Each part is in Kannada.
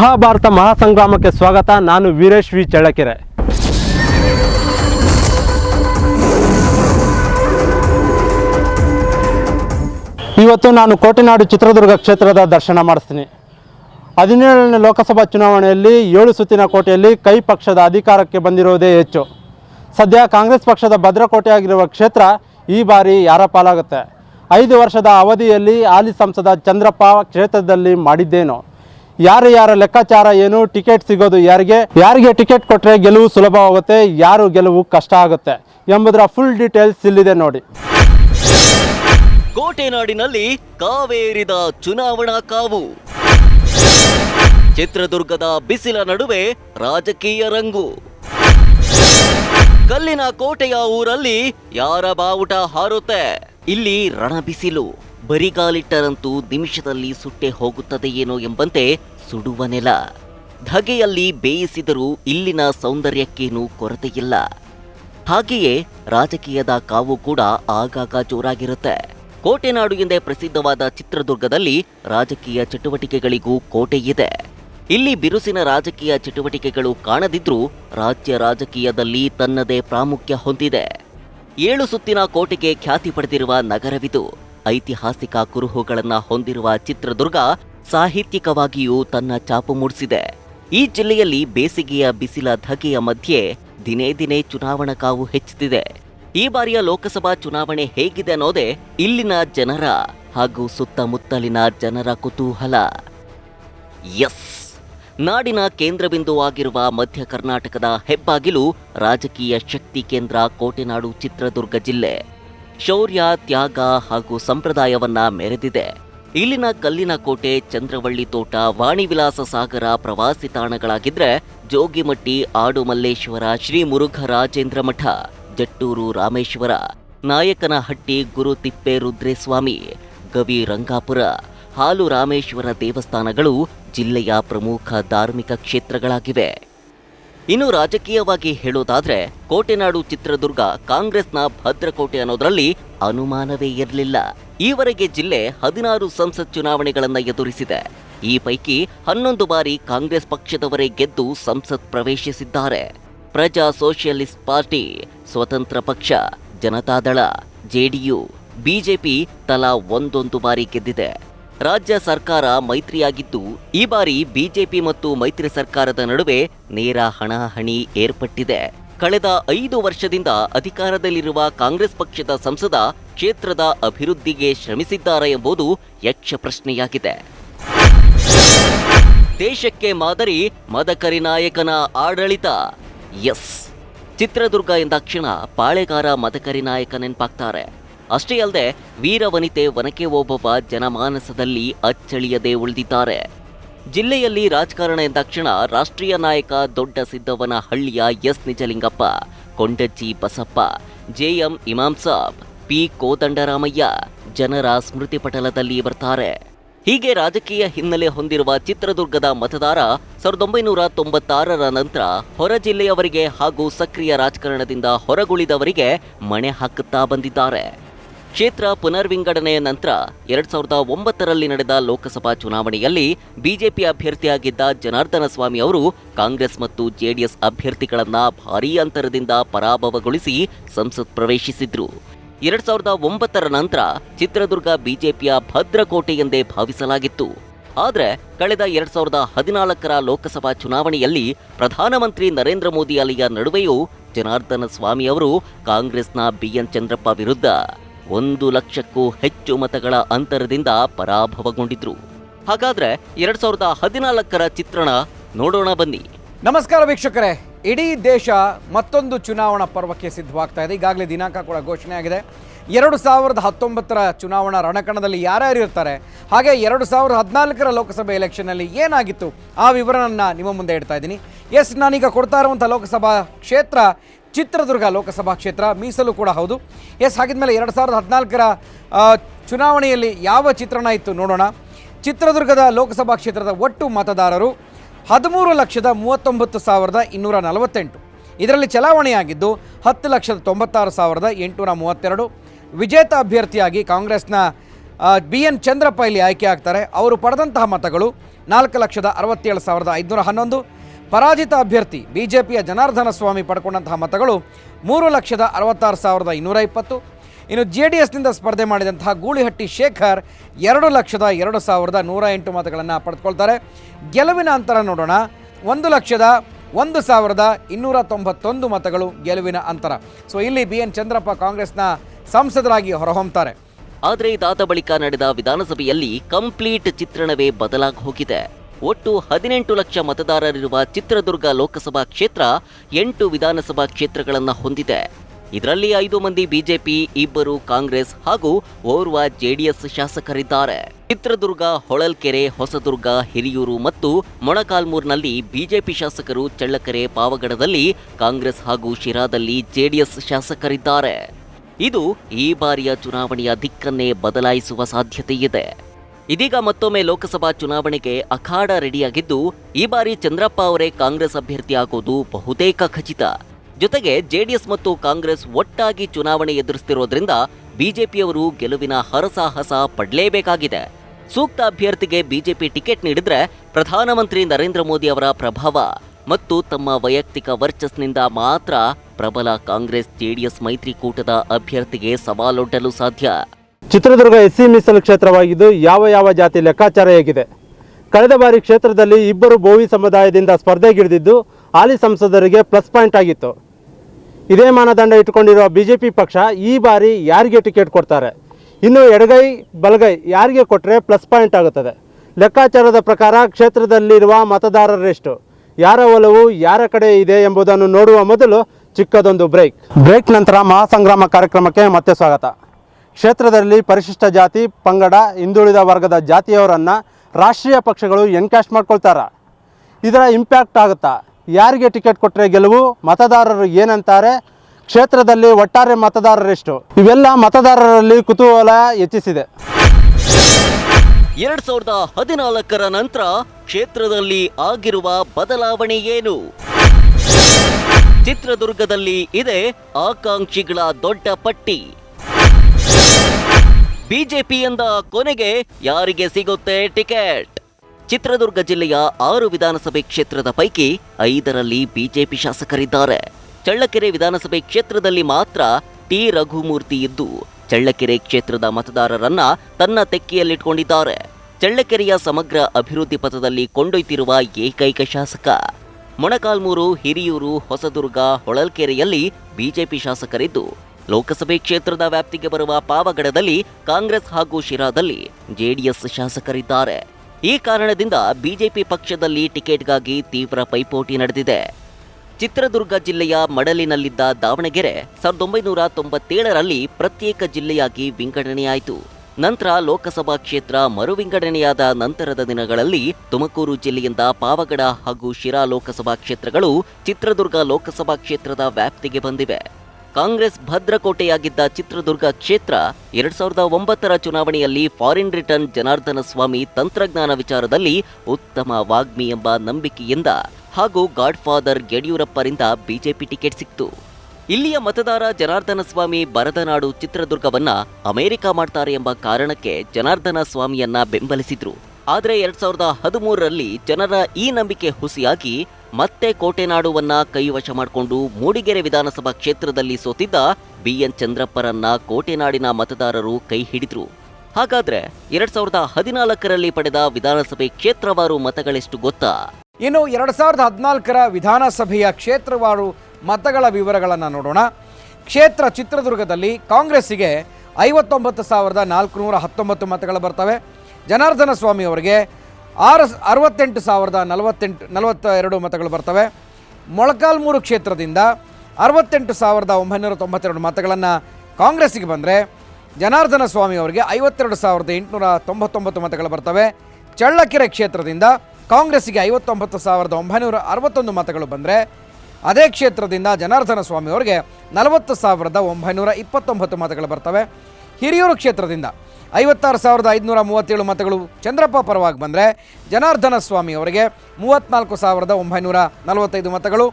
ಮಹಾಭಾರತ ಮಹಾಸಂಗ್ರಾಮಕ್ಕೆ ಸ್ವಾಗತ. ನಾನು ವೀರೇಶ್ ವಿ. ಚಳ್ಳಕೆರೆ. ಇವತ್ತು ನಾನು ಕೋಟೆನಾಡು ಚಿತ್ರದುರ್ಗ ಕ್ಷೇತ್ರದ ದರ್ಶನ ಮಾಡಿಸ್ತೀನಿ. ಹದಿನೇಳನೇ ಲೋಕಸಭಾ ಚುನಾವಣೆಯಲ್ಲಿ ಏಳು ಸುತ್ತಿನ ಕೋಟೆಯಲ್ಲಿ ಕೈ ಪಕ್ಷದ ಅಧಿಕಾರಕ್ಕೆ ಬಂದಿರುವುದೇ ಹೆಚ್ಚು. ಸದ್ಯ ಕಾಂಗ್ರೆಸ್ ಪಕ್ಷದ ಭದ್ರಕೋಟೆಯಾಗಿರುವ ಕ್ಷೇತ್ರ ಈ ಬಾರಿ ಯಾರ ಪಾಲಾಗುತ್ತೆ? ಐದು ವರ್ಷದ ಅವಧಿಯಲ್ಲಿ ಹಾಲಿ ಸಂಸದ ಚಂದ್ರಪ್ಪ ಕ್ಷೇತ್ರದಲ್ಲಿ ಮಾಡಿದ್ದೇನು? ಯಾರು ಯಾರ ಲೆಕ್ಕಾಚಾರ ಏನು, ಟಿಕೆಟ್ ಸಿಗೋದು ಯಾರಿಗೆ ಯಾರಿಗೆ ಟಿಕೆಟ್ ಕೊಟ್ಟರೆ ಗೆಲುವು ಸುಲಭವಾಗುತ್ತೆ, ಯಾರು ಗೆಲುವು ಕಷ್ಟ ಆಗುತ್ತೆ ಎಂಬುದರ ಫುಲ್ ಡೀಟೇಲ್ಸ್ ಇಲ್ಲಿದೆ ನೋಡಿ. ಕೋಟೆನಾಡಿನಲ್ಲಿ ಕಾವೇರಿದ ಚುನಾವಣಾ ಕಾವು. ಚಿತ್ರದುರ್ಗದ ಬಿಸಿಲ ನಡುವೆ ರಾಜಕೀಯ ರಂಗು. ಕಲ್ಲಿನ ಕೋಟೆಯ ಊರಲ್ಲಿ ಯಾರ ಬಾವುಟ ಹಾರುತ್ತೆ? ಇಲ್ಲಿ ರಣಬಿಸಿಲು. ಬರಿಗಾಲಿಟ್ಟರಂತೂ ನಿಮಿಷದಲ್ಲಿ ಸುಟ್ಟೆ ಹೋಗುತ್ತದೆಯೇನೋ ಎಂಬಂತೆ ಸುಡುವ ನೆಲ. ಧಗೆಯಲ್ಲಿ ಬೇಯಿಸಿದರೂ ಇಲ್ಲಿನ ಸೌಂದರ್ಯಕ್ಕೇನೂ ಕೊರತೆಯಿಲ್ಲ. ಹಾಗೆಯೇ ರಾಜಕೀಯದ ಕಾವು ಕೂಡ ಆಗಾಗ ಜೋರಾಗಿರುತ್ತೆ. ಕೋಟೆನಾಡು ಎಂದೇ ಪ್ರಸಿದ್ಧವಾದ ಚಿತ್ರದುರ್ಗದಲ್ಲಿ ರಾಜಕೀಯ ಚಟುವಟಿಕೆಗಳಿಗೂ ಕೋಟೆಯಿದೆ. ಇಲ್ಲಿ ಬಿರುಸಿನ ರಾಜಕೀಯ ಚಟುವಟಿಕೆಗಳು ಕಾಣದಿದ್ರೂ ರಾಜ್ಯ ರಾಜಕೀಯದಲ್ಲಿ ತನ್ನದೇ ಪ್ರಾಮುಖ್ಯ ಹೊಂದಿದೆ. ಏಳು ಸುತ್ತಿನ ಕೋಟೆಗೆ ಖ್ಯಾತಿ ಪಡೆದಿರುವ ನಗರವಿದು. ಐತಿಹಾಸಿಕ ಕುರುಹುಗಳನ್ನು ಹೊಂದಿರುವ ಚಿತ್ರದುರ್ಗ ಸಾಹಿತ್ಯಿಕವಾಗಿಯೂ ತನ್ನ ಚಾಪು ಮೂಡಿಸಿದೆ. ಈ ಜಿಲ್ಲೆಯಲ್ಲಿ ಬೇಸಿಗೆಯ ಬಿಸಿಲ ಧಗೆಯ ಮಧ್ಯೆ ದಿನೇ ದಿನೇ ಚುನಾವಣಾ ಕಾವು ಹೆಚ್ಚುತ್ತಿದೆ. ಈ ಬಾರಿಯ ಲೋಕಸಭಾ ಚುನಾವಣೆ ಹೇಗಿದೆ ಅನ್ನೋದೇ ಇಲ್ಲಿನ ಜನರ ಹಾಗೂ ಸುತ್ತಮುತ್ತಲಿನ ಜನರ ಕುತೂಹಲ. ಎಸ್! ನಾಡಿನ ಕೇಂದ್ರಬಿಂದು ಆಗಿರುವ ಮಧ್ಯ ಕರ್ನಾಟಕದ ಹೆಬ್ಬಾಗಿಲು ರಾಜಕೀಯ ಶಕ್ತಿ ಕೇಂದ್ರ ಕೋಟೆನಾಡು ಚಿತ್ರದುರ್ಗ ಜಿಲ್ಲೆ. ಶೌರ್ಯ, ತ್ಯಾಗ ಹಾಗೂ ಸಂಪ್ರದಾಯವನ್ನ ಮೆರೆದಿದೆ. ಇಲ್ಲಿನ ಕಲ್ಲಿನ ಕೋಟೆ ಚಂದ್ರವಳ್ಳಿ ತೋಟ, ವಾಣಿವಿಲಾಸ ಸಾಗರ ಪ್ರವಾಸಿ ತಾಣಗಳಾಗಿದ್ರೆ ಜೋಗಿಮಟ್ಟಿ, ಆಡುಮಲ್ಲೇಶ್ವರ ಶ್ರೀ ಮುರುಘರಾಜೇಂದ್ರ ಮಠ, ಜಟ್ಟೂರು ರಾಮೇಶ್ವರ, ನಾಯಕನಹಟ್ಟಿ, ಗುರು ತಿಪ್ಪೇರುದ್ರೇಸ್ವಾಮಿ ಗವಿ ರಂಗಾಪುರ, ಹಾಲು ರಾಮೇಶ್ವರ ದೇವಸ್ಥಾನಗಳು ಜಿಲ್ಲೆಯ ಪ್ರಮುಖ ಧಾರ್ಮಿಕ ಕ್ಷೇತ್ರಗಳಾಗಿವೆ. ಇನ್ನು ರಾಜಕೀಯವಾಗಿ ಹೇಳೋದಾದ್ರೆ, ಕೋಟೆನಾಡು ಚಿತ್ರದುರ್ಗ ಕಾಂಗ್ರೆಸ್ನ ಭದ್ರಕೋಟೆ ಅನ್ನೋದರಲ್ಲಿ ಅನುಮಾನವೇ ಇರಲಿಲ್ಲ. ಈವರೆಗೆ ಜಿಲ್ಲೆ ಹದಿನಾರು ಸಂಸತ್ ಚುನಾವಣೆಗಳನ್ನು ಎದುರಿಸಿದೆ. ಈ ಪೈಕಿ ಹನ್ನೊಂದು ಬಾರಿ ಕಾಂಗ್ರೆಸ್ ಪಕ್ಷದವರೇ ಗೆದ್ದು ಸಂಸತ್ ಪ್ರವೇಶಿಸಿದ್ದಾರೆ. ಪ್ರಜಾ ಸೋಷಿಯಲಿಸ್ಟ್ ಪಾರ್ಟಿ, ಸ್ವತಂತ್ರ ಪಕ್ಷ ಜನತಾದಳ ಜೆಡಿಯು, ಬಿಜೆಪಿ ತಲಾ ಒಂದೊಂದು ಬಾರಿ ಗೆದ್ದಿದೆ. ರಾಜ್ಯ ಸರ್ಕಾರ ಮೈತ್ರಿಯಾಗಿದ್ದು, ಈ ಬಾರಿ ಬಿಜೆಪಿ ಮತ್ತು ಮೈತ್ರಿ ಸರ್ಕಾರದ ನಡುವೆ ನೇರ ಹಣಾಹಣಿ ಏರ್ಪಟ್ಟಿದೆ. ಕಳೆದ ಐದು ವರ್ಷದಿಂದ ಅಧಿಕಾರದಲ್ಲಿರುವ ಕಾಂಗ್ರೆಸ್ ಪಕ್ಷದ ಸಂಸದ ಕ್ಷೇತ್ರದ ಅಭಿವೃದ್ಧಿಗೆ ಶ್ರಮಿಸಿದ್ದಾರೆ ಎಂಬುದು ಯಕ್ಷ ಪ್ರಶ್ನೆಯಾಗಿದೆ. ದೇಶಕ್ಕೆ ಮಾದರಿ ಮದಕರಿ ನಾಯಕನ ಆಡಳಿತ. ಎಸ್. ಚಿತ್ರದುರ್ಗ ಎಂದಾಕ್ಷಣ ಪಾಳೆಗಾರ ಮದಕರಿ ನಾಯಕ ನೆನಪಾಗ್ತಾರೆ. ಅಷ್ಟೇ ಅಲ್ಲದೆ ವೀರವನಿತೆ ವನಕೆ ಓಬವ್ವ ಜನಮಾನಸದಲ್ಲಿ ಅಚ್ಚಳಿಯದೆ ಉಳಿದಿದ್ದಾರೆ. ಜಿಲ್ಲೆಯಲ್ಲಿ ರಾಜಕಾರಣ ಎಂದಾಕ್ಷಣ ರಾಷ್ಟ್ರೀಯ ನಾಯಕ ದೊಡ್ಡ ಸಿದ್ದವನ ಹಳ್ಳಿಯ S. Nijalingappa, Kondajji Basappa JM Imam Sab P Kodandaramaiah ಜನರ ಸ್ಮೃತಿ ಪಟಲದಲ್ಲಿ ಬರ್ತಾರೆ. ಹೀಗೆ ರಾಜಕೀಯ ಹಿನ್ನೆಲೆ ಹೊಂದಿರುವ ಚಿತ್ರದುರ್ಗದ ಮತದಾರ ಸಾವಿರದ ಒಂಬೈನೂರ ತೊಂಬತ್ತಾರರ ನಂತರ ಹೊರ ಜಿಲ್ಲೆಯವರಿಗೆ ಹಾಗೂ ಸಕ್ರಿಯ ರಾಜಕಾರಣದಿಂದ ಹೊರಗುಳಿದವರಿಗೆ ಮಣೆ ಹಾಕುತ್ತಾ ಬಂದಿದ್ದಾರೆ. ಕ್ಷೇತ್ರ ಪುನರ್ವಿಂಗಡಣೆಯ ನಂತರ ಎರಡ್ ಸಾವಿರದ ಒಂಬತ್ತರಲ್ಲಿ ನಡೆದ ಲೋಕಸಭಾ ಚುನಾವಣೆಯಲ್ಲಿ ಬಿಜೆಪಿ ಅಭ್ಯರ್ಥಿಯಾಗಿದ್ದ ಜನಾರ್ದನ ಸ್ವಾಮಿ ಅವರು ಕಾಂಗ್ರೆಸ್ ಮತ್ತು ಜೆಡಿಎಸ್ ಅಭ್ಯರ್ಥಿಗಳನ್ನ ಭಾರೀ ಅಂತರದಿಂದ ಪರಾಭವಗೊಳಿಸಿ ಸಂಸತ್ ಪ್ರವೇಶಿಸಿದ್ರು. ಎರಡ್ ಸಾವಿರದ ಒಂಬತ್ತರ ನಂತರ ಚಿತ್ರದುರ್ಗ ಬಿಜೆಪಿಯ ಭದ್ರಕೋಟೆ ಎಂದೇ ಭಾವಿಸಲಾಗಿತ್ತು. ಆದರೆ ಕಳೆದ ಎರಡ್ ಸಾವಿರದ ಹದಿನಾಲ್ಕರ ಲೋಕಸಭಾ ಚುನಾವಣೆಯಲ್ಲಿ ಪ್ರಧಾನಮಂತ್ರಿ ನರೇಂದ್ರ ಮೋದಿ ಅಲಿಯ ನಡುವೆಯೂ ಜನಾರ್ದನ ಸ್ವಾಮಿ ಅವರು ಕಾಂಗ್ರೆಸ್ನ ಬಿಎನ್ ಚಂದ್ರಪ್ಪ ವಿರುದ್ಧ ಒಂದು ಲಕ್ಷಕ್ಕೂ ಹೆಚ್ಚು ಮತಗಳ ಅಂತರದಿಂದ ಪರಾಭವಗೊಂಡಿದ್ರು. ಹಾಗಾದ್ರೆ ಎರಡ್ ಸಾವಿರದ ಹದಿನಾಲ್ಕರ ಚಿತ್ರಣ ನೋಡೋಣ ಬನ್ನಿ. ನಮಸ್ಕಾರ ವೀಕ್ಷಕರೇ ಇಡೀ ದೇಶ ಮತ್ತೊಂದು ಚುನಾವಣಾ ಪರ್ವಕ್ಕೆ ಸಿದ್ಧವಾಗ್ತಾ ಇದೆ. ಈಗಾಗಲೇ ದಿನಾಂಕ ಕೂಡ ಘೋಷಣೆ ಆಗಿದೆ. ಎರಡು ಸಾವಿರದ ಹತ್ತೊಂಬತ್ತರ ಚುನಾವಣಾ ರಣಕಣದಲ್ಲಿ ಯಾರ್ಯಾರು ಇರ್ತಾರೆ? ಹಾಗೆ ಎರಡು ಸಾವಿರದ ಹದಿನಾಲ್ಕರ ಲೋಕಸಭೆ ಎಲೆಕ್ಷನ್ನಲ್ಲಿ ಏನಾಗಿತ್ತು? ಆ ವಿವರವನ್ನು ನಿಮ್ಮ ಮುಂದೆ ಇಡ್ತಾ ಇದ್ದೀನಿ. ಎಸ್, ನಾನೀಗ ಕೊಡ್ತಾ ಇರುವಂಥ ಲೋಕಸಭಾ ಕ್ಷೇತ್ರ ಚಿತ್ರದುರ್ಗ ಲೋಕಸಭಾ ಕ್ಷೇತ್ರ, ಮೀಸಲು ಕೂಡ ಹೌದು. ಎಸ್, ಹಾಗಿದ್ಮೇಲೆ ಎರಡು ಸಾವಿರದ ಹದಿನಾಲ್ಕರ ಚುನಾವಣೆಯಲ್ಲಿ ಯಾವ ಚಿತ್ರಣ ಇತ್ತು ನೋಡೋಣ. ಚಿತ್ರದುರ್ಗದ ಲೋಕಸಭಾ ಕ್ಷೇತ್ರದ ಒಟ್ಟು ಮತದಾರರು ಹದಿಮೂರು ಲಕ್ಷದ ಮೂವತ್ತೊಂಬತ್ತು ಸಾವಿರದ ಇನ್ನೂರ ನಲವತ್ತೆಂಟು. ಇದರಲ್ಲಿ ಚಲಾವಣೆಯಾಗಿದ್ದು ಹತ್ತು ಲಕ್ಷದ ತೊಂಬತ್ತಾರು ಸಾವಿರದ ಎಂಟುನೂರ ಮೂವತ್ತೆರಡು. ವಿಜೇತ ಅಭ್ಯರ್ಥಿಯಾಗಿ ಕಾಂಗ್ರೆಸ್ನ ಬಿ ಎನ್ ಚಂದ್ರಪ್ಪ ಇಲ್ಲಿ ಆಯ್ಕೆ ಆಗ್ತಾರೆ. ಅವರು ಪಡೆದಂತಹ ಮತಗಳು ನಾಲ್ಕು ಲಕ್ಷದ ಅರವತ್ತೇಳು ಸಾವಿರದ ಐದುನೂರ ಹನ್ನೊಂದು. ಪರಾಜಿತ ಅಭ್ಯರ್ಥಿ ಬಿ ಜೆ ಪಿಯ ಜನಾರ್ದನ ಸ್ವಾಮಿ ಪಡ್ಕೊಂಡಂತಹ ಮತಗಳು ಮೂರು ಲಕ್ಷದ ಅರವತ್ತಾರು ಸಾವಿರದ ಇನ್ನೂರ ಇಪ್ಪತ್ತು. ಇನ್ನು ಜೆ ಡಿ ಎಸ್ನಿಂದ ಸ್ಪರ್ಧೆ ಮಾಡಿದಂತಹ ಗೂಳಿಹಟ್ಟಿ ಶೇಖರ್ ಎರಡು ಲಕ್ಷದ ಎರಡು ಸಾವಿರದ ನೂರ ಎಂಟು ಮತಗಳನ್ನು ಪಡೆದುಕೊಳ್ತಾರೆ. ಗೆಲುವಿನ ಅಂತರ ನೋಡೋಣ. ಒಂದು ಲಕ್ಷದ ಒಂದು ಸಾವಿರದ ಇನ್ನೂರ ತೊಂಬತ್ತೊಂದು ಮತಗಳು ಗೆಲುವಿನ ಅಂತರ. ಸೊ ಇಲ್ಲಿ ಬಿ ಎನ್ ಚಂದ್ರಪ್ಪ ಕಾಂಗ್ರೆಸ್ನ ಸಂಸದರಾಗಿ ಹೊರಹೊಮ್ತಾರೆ. ಆದರೆ ಇದಾದ ಬಳಿಕ ನಡೆದ ವಿಧಾನಸಭೆಯಲ್ಲಿ ಕಂಪ್ಲೀಟ್ ಚಿತ್ರಣವೇ ಬದಲಾಗಿ ಹೋಗಿದೆ. ಒಟ್ಟು ಹದಿನೆಂಟು ಲಕ್ಷ ಮತದಾರರಿರುವ ಚಿತ್ರದುರ್ಗ ಲೋಕಸಭಾ ಕ್ಷೇತ್ರ ಎಂಟು ವಿಧಾನಸಭಾ ಕ್ಷೇತ್ರಗಳನ್ನು ಹೊಂದಿದೆ. ಇದರಲ್ಲಿ ಐದು ಮಂದಿ ಬಿಜೆಪಿ, ಇಬ್ಬರು ಕಾಂಗ್ರೆಸ್ ಹಾಗೂ ಓರ್ವ ಜೆಡಿಎಸ್ ಶಾಸಕರಿದ್ದಾರೆ. ಚಿತ್ರದುರ್ಗ, ಹೊಳಲ್ಕೆರೆ, ಹೊಸದುರ್ಗ, ಹಿರಿಯೂರು ಮತ್ತು ಮೊಣಕಾಲ್ಮೂರ್ನಲ್ಲಿ ಬಿಜೆಪಿ ಶಾಸಕರು ಚಳ್ಳಕೆರೆ ಪಾವಗಡದಲ್ಲಿ ಕಾಂಗ್ರೆಸ್ ಹಾಗೂ ಶಿರಾದಲ್ಲಿ ಜೆಡಿಎಸ್ ಶಾಸಕರಿದ್ದಾರೆ. ಇದು ಈ ಬಾರಿಯ ಚುನಾವಣೆಯ ದಿಕ್ಕನ್ನೇ ಬದಲಾಯಿಸುವ ಸಾಧ್ಯತೆಯಿದೆ. ಇದೀಗ ಮತ್ತೊಮ್ಮೆ ಲೋಕಸಭಾ ಚುನಾವಣೆಗೆ ಅಖಾಡ ರೆಡಿಯಾಗಿದ್ದು, ಈ ಬಾರಿ ಚಂದ್ರಪ್ಪ ಅವರೇ ಕಾಂಗ್ರೆಸ್ ಅಭ್ಯರ್ಥಿಯಾಗೋದು ಬಹುತೇಕ ಖಚಿತ. ಜೊತೆಗೆ ಜೆಡಿಎಸ್ ಮತ್ತು ಕಾಂಗ್ರೆಸ್ ಒಟ್ಟಾಗಿ ಚುನಾವಣೆ ಎದುರಿಸ್ತಿರೋದ್ರಿಂದ ಬಿಜೆಪಿಯವರು ಗೆಲುವಿನ ಹರಸಾಹಸ ಪಡಲೇಬೇಕಾಗಿದೆ. ಸೂಕ್ತ ಅಭ್ಯರ್ಥಿಗೆ ಬಿಜೆಪಿ ಟಿಕೆಟ್ ನೀಡಿದ್ರೆ ಪ್ರಧಾನಮಂತ್ರಿ ನರೇಂದ್ರ ಮೋದಿ ಅವರ ಪ್ರಭಾವ ಮತ್ತು ತಮ್ಮ ವೈಯಕ್ತಿಕ ವರ್ಚಸ್ನಿಂದ ಮಾತ್ರ ಪ್ರಬಲ ಕಾಂಗ್ರೆಸ್ ಜೆಡಿಎಸ್ ಮೈತ್ರಿಕೂಟದ ಅಭ್ಯರ್ಥಿಗೆ ಸವಾಲೊಡ್ಡಲು ಸಾಧ್ಯ. ಚಿತ್ರದುರ್ಗ ಎಸ್ಸಿ ಮೀಸಲು ಕ್ಷೇತ್ರವಾಗಿದ್ದು ಯಾವ ಯಾವ ಜಾತಿ ಲೆಕ್ಕಾಚಾರ ಹೇಗಿದೆ? ಕಳೆದ ಬಾರಿ ಕ್ಷೇತ್ರದಲ್ಲಿ ಇಬ್ಬರು ಬೋವಿ ಸಮುದಾಯದಿಂದ ಸ್ಪರ್ಧೆಗಿಳಿದಿದ್ದು ಹಾಲಿ ಸಂಸದರಿಗೆ ಪ್ಲಸ್ ಪಾಯಿಂಟ್ ಆಗಿತ್ತು. ಇದೇ ಮಾನದಂಡ ಇಟ್ಟುಕೊಂಡಿರುವ ಬಿಜೆಪಿ ಪಕ್ಷ ಈ ಬಾರಿ ಯಾರಿಗೆ ಟಿಕೆಟ್ ಕೊಡ್ತಾರೆ? ಇನ್ನು ಎಡಗೈ, ಬಲಗೈ ಯಾರಿಗೆ ಕೊಟ್ಟರೆ ಪ್ಲಸ್ ಪಾಯಿಂಟ್ ಆಗುತ್ತದೆ? ಲೆಕ್ಕಾಚಾರದ ಪ್ರಕಾರ ಕ್ಷೇತ್ರದಲ್ಲಿರುವ ಮತದಾರರೆಷ್ಟು? ಯಾರ ಒಲವು, ಯಾರ ಕಡೆ ಇದೆ ಎಂಬುದನ್ನು ನೋಡುವ ಮೊದಲು ಚಿಕ್ಕದೊಂದು ಬ್ರೇಕ್. ಬ್ರೇಕ್ ನಂತರ ಮಹಾಸಂಗ್ರಾಮ ಕಾರ್ಯಕ್ರಮಕ್ಕೆ ಮತ್ತೆ ಸ್ವಾಗತ. ಕ್ಷೇತ್ರದಲ್ಲಿ ಪರಿಶಿಷ್ಟ ಜಾತಿ, ಪಂಗಡ, ಹಿಂದುಳಿದ ವರ್ಗದ ಜಾತಿಯವರನ್ನು ರಾಷ್ಟ್ರೀಯ ಪಕ್ಷಗಳು ಎನ್ಕ್ಯಾಶ್ ಮಾಡ್ಕೊಳ್ತಾರ? ಇದರ ಇಂಪ್ಯಾಕ್ಟ್ ಆಗುತ್ತಾ? ಯಾರಿಗೆ ಟಿಕೆಟ್ ಕೊಟ್ಟರೆ ಗೆಲುವು? ಮತದಾರರು ಏನಂತಾರೆ? ಕ್ಷೇತ್ರದಲ್ಲಿ ಒಟ್ಟಾರೆ ಮತದಾರರೆಷ್ಟು? ಇವೆಲ್ಲ ಮತದಾರರಲ್ಲಿ ಕುತೂಹಲ ಹೆಚ್ಚಿಸಿದೆ. ಎರಡ್ ಸಾವಿರದ ಹದಿನಾಲ್ಕರ ನಂತರ ಕ್ಷೇತ್ರದಲ್ಲಿ ಆಗಿರುವ ಬದಲಾವಣೆ ಏನು? ಚಿತ್ರದುರ್ಗದಲ್ಲಿ ಇದೆ ಆಕಾಂಕ್ಷಿಗಳ ದೊಡ್ಡ ಪಟ್ಟಿ. ಬಿಜೆಪಿಯಿಂದ ಕೊನೆಗೆ ಯಾರಿಗೆ ಸಿಗುತ್ತೆ ಟಿಕೆಟ್? ಚಿತ್ರದುರ್ಗ ಜಿಲ್ಲೆಯ ಆರು ವಿಧಾನಸಭೆ ಕ್ಷೇತ್ರದ ಪೈಕಿ ಐದರಲ್ಲಿ ಬಿಜೆಪಿ ಶಾಸಕರಿದ್ದಾರೆ. ಚಳ್ಳಕೆರೆ ವಿಧಾನಸಭೆ ಕ್ಷೇತ್ರದಲ್ಲಿ ಮಾತ್ರ ಟಿ ರಘುಮೂರ್ತಿ ಇದ್ದು, ಚಳ್ಳಕೆರೆ ಕ್ಷೇತ್ರದ ಮತದಾರರನ್ನ ತನ್ನ ತೆಕ್ಕೆಯಲ್ಲಿಟ್ಕೊಂಡಿದ್ದಾರೆ. ಚಳ್ಳಕೆರೆಯ ಸಮಗ್ರ ಅಭಿವೃದ್ಧಿ ಪಥದಲ್ಲಿ ಕೊಂಡೊಯ್ತಿರುವ ಏಕೈಕ ಶಾಸಕ. ಮೊಣಕಾಲ್ಮೂರು, ಹಿರಿಯೂರು, ಹೊಸದುರ್ಗ, ಹೊಳಲ್ಕೆರೆಯಲ್ಲಿ ಬಿಜೆಪಿ ಶಾಸಕರಿದ್ದು, ಲೋಕಸಭೆ ಕ್ಷೇತ್ರದ ವ್ಯಾಪ್ತಿಗೆ ಬರುವ ಪಾವಗಡದಲ್ಲಿ ಕಾಂಗ್ರೆಸ್ ಹಾಗೂ ಶಿರಾದಲ್ಲಿ ಜೆಡಿಎಸ್ ಶಾಸಕರಿದ್ದಾರೆ. ಈ ಕಾರಣದಿಂದ ಬಿಜೆಪಿ ಪಕ್ಷದಲ್ಲಿ ಟಿಕೆಟ್ಗಾಗಿ ತೀವ್ರ ಪೈಪೋಟಿ ನಡೆದಿದೆ. ಚಿತ್ರದುರ್ಗ ಜಿಲ್ಲೆಯ ಮಡಲಿನಲ್ಲಿದ್ದ ದಾವಣಗೆರೆ ಸಾವಿರದ ಒಂಬೈನೂರ ತೊಂಬತ್ತೇಳರಲ್ಲಿ ಪ್ರತ್ಯೇಕ ಜಿಲ್ಲೆಯಾಗಿ ವಿಂಗಡಣೆಯಾಯಿತು. ನಂತರ ಲೋಕಸಭಾ ಕ್ಷೇತ್ರ ಮರು ವಿಂಗಡಣೆಯಾದ ನಂತರದ ದಿನಗಳಲ್ಲಿ ತುಮಕೂರು ಜಿಲ್ಲೆಯಿಂದ ಪಾವಗಡ ಹಾಗೂ ಶಿರಾ ಲೋಕಸಭಾ ಕ್ಷೇತ್ರಗಳು ಚಿತ್ರದುರ್ಗ ಲೋಕಸಭಾ ಕ್ಷೇತ್ರದ ವ್ಯಾಪ್ತಿಗೆ ಬಂದಿವೆ. ಕಾಂಗ್ರೆಸ್ ಭದ್ರಕೋಟೆಯಾಗಿದ್ದ ಚಿತ್ರದುರ್ಗ ಕ್ಷೇತ್ರ ಎರಡ್ ಸಾವಿರದ ಒಂಬತ್ತರ ಚುನಾವಣೆಯಲ್ಲಿ ಫಾರಿನ್ ರಿಟರ್ನ್ ಜನಾರ್ದನ ಸ್ವಾಮಿ ತಂತ್ರಜ್ಞಾನ ವಿಚಾರದಲ್ಲಿ ಉತ್ತಮ ವಾಗ್ಮಿ ಎಂಬ ನಂಬಿಕೆಯಿಂದ ಹಾಗೂ ಗಾಡ್ ಫಾದರ್ ಯಡಿಯೂರಪ್ಪರಿಂದ ಬಿಜೆಪಿ ಟಿಕೆಟ್ ಸಿಕ್ತು. ಇಲ್ಲಿಯ ಮತದಾರ ಜನಾರ್ದನ ಸ್ವಾಮಿ ಬರದನಾಡು ಚಿತ್ರದುರ್ಗವನ್ನ ಅಮೆರಿಕ ಮಾಡ್ತಾರೆ ಎಂಬ ಕಾರಣಕ್ಕೆ ಜನಾರ್ದನ ಸ್ವಾಮಿಯನ್ನ ಬೆಂಬಲಿಸಿದ್ರು. ಆದರೆ ಎರಡ್ ಸಾವಿರದ ಹದಿಮೂರರಲ್ಲಿ ಜನರ ಈ ನಂಬಿಕೆ ಹುಸಿಯಾಗಿ ಮತ್ತೆ ಕೋಟೆನಾಡುವನ್ನ ಕೈವಶ ಮಾಡಿಕೊಂಡು ಮೂಡಿಗೆರೆ ವಿಧಾನಸಭಾ ಕ್ಷೇತ್ರದಲ್ಲಿ ಸೋತಿದ್ದ ಬಿಎನ್ ಚಂದ್ರಪ್ಪರನ್ನ ಕೋಟೆನಾಡಿನ ಮತದಾರರು ಕೈ ಹಿಡಿದ್ರು. ಹಾಗಾದ್ರೆ ಎರಡ್ ಸಾವಿರದ ಹದಿನಾಲ್ಕರಲ್ಲಿ ಪಡೆದ ವಿಧಾನಸಭೆ ಕ್ಷೇತ್ರವಾರು ಮತಗಳೆಷ್ಟು ಗೊತ್ತಾ? ಇನ್ನು ಎರಡು ಸಾವಿರದ ಹದಿನಾಲ್ಕರ ವಿಧಾನಸಭೆಯ ಕ್ಷೇತ್ರವಾರು ಮತಗಳ ವಿವರಗಳನ್ನು ನೋಡೋಣ. ಕ್ಷೇತ್ರ ಚಿತ್ರದುರ್ಗದಲ್ಲಿ ಕಾಂಗ್ರೆಸ್ಸಿಗೆ ಐವತ್ತೊಂಬತ್ತು ಸಾವಿರದ ನಾಲ್ಕುನೂರ ಹತ್ತೊಂಬತ್ತು ಮತಗಳು ಬರ್ತವೆ. ಜನಾರ್ದನ ಸ್ವಾಮಿ ಅವರಿಗೆ ಆರು ಅರವತ್ತೆಂಟು ಸಾವಿರದ ನಲವತ್ತೆಂಟು ನಲವತ್ತ ಎರಡು ಮತಗಳು ಬರ್ತವೆ. ಮೊಳಕಾಲ್ಮೂರು ಕ್ಷೇತ್ರದಿಂದ ಅರವತ್ತೆಂಟು ಸಾವಿರದ ಒಂಬೈನೂರ ತೊಂಬತ್ತೆರಡು ಮತಗಳನ್ನು ಕಾಂಗ್ರೆಸ್ಸಿಗೆ ಬಂದರೆ ಜನಾರ್ದನ ಸ್ವಾಮಿ ಅವರಿಗೆ ಐವತ್ತೆರಡು ಸಾವಿರದ ಎಂಟುನೂರ ತೊಂಬತ್ತೊಂಬತ್ತು ಮತಗಳು ಬರ್ತವೆ. ಚಳ್ಳಕೆರೆ ಕ್ಷೇತ್ರದಿಂದ ಕಾಂಗ್ರೆಸ್ಸಿಗೆ ಐವತ್ತೊಂಬತ್ತು ಸಾವಿರದ ಒಂಬೈನೂರ ಅರವತ್ತೊಂದು ಮತಗಳು ಬಂದರೆ ಅದೇ ಕ್ಷೇತ್ರದಿಂದ ಜನಾರ್ದನ ಸ್ವಾಮಿ ಅವರಿಗೆ ನಲವತ್ತು ಸಾವಿರದ ಒಂಬೈನೂರ ಇಪ್ಪತ್ತೊಂಬತ್ತು ಮತಗಳು ಬರ್ತವೆ. ಹಿರಿಯೂರು ಕ್ಷೇತ್ರದಿಂದ ಐವತ್ತಾರು ಸಾವಿರದ ಐದುನೂರ ಮೂವತ್ತೇಳು ಮತಗಳು ಚಂದ್ರಪ್ಪ ಪರವಾಗಿ ಬಂದರೆ ಜನಾರ್ದನ ಸ್ವಾಮಿ ಅವರಿಗೆ ಮೂವತ್ತ್ನಾಲ್ಕು ಸಾವಿರದ ಒಂಬೈನೂರ ನಲವತ್ತೈದು ಮತಗಳು.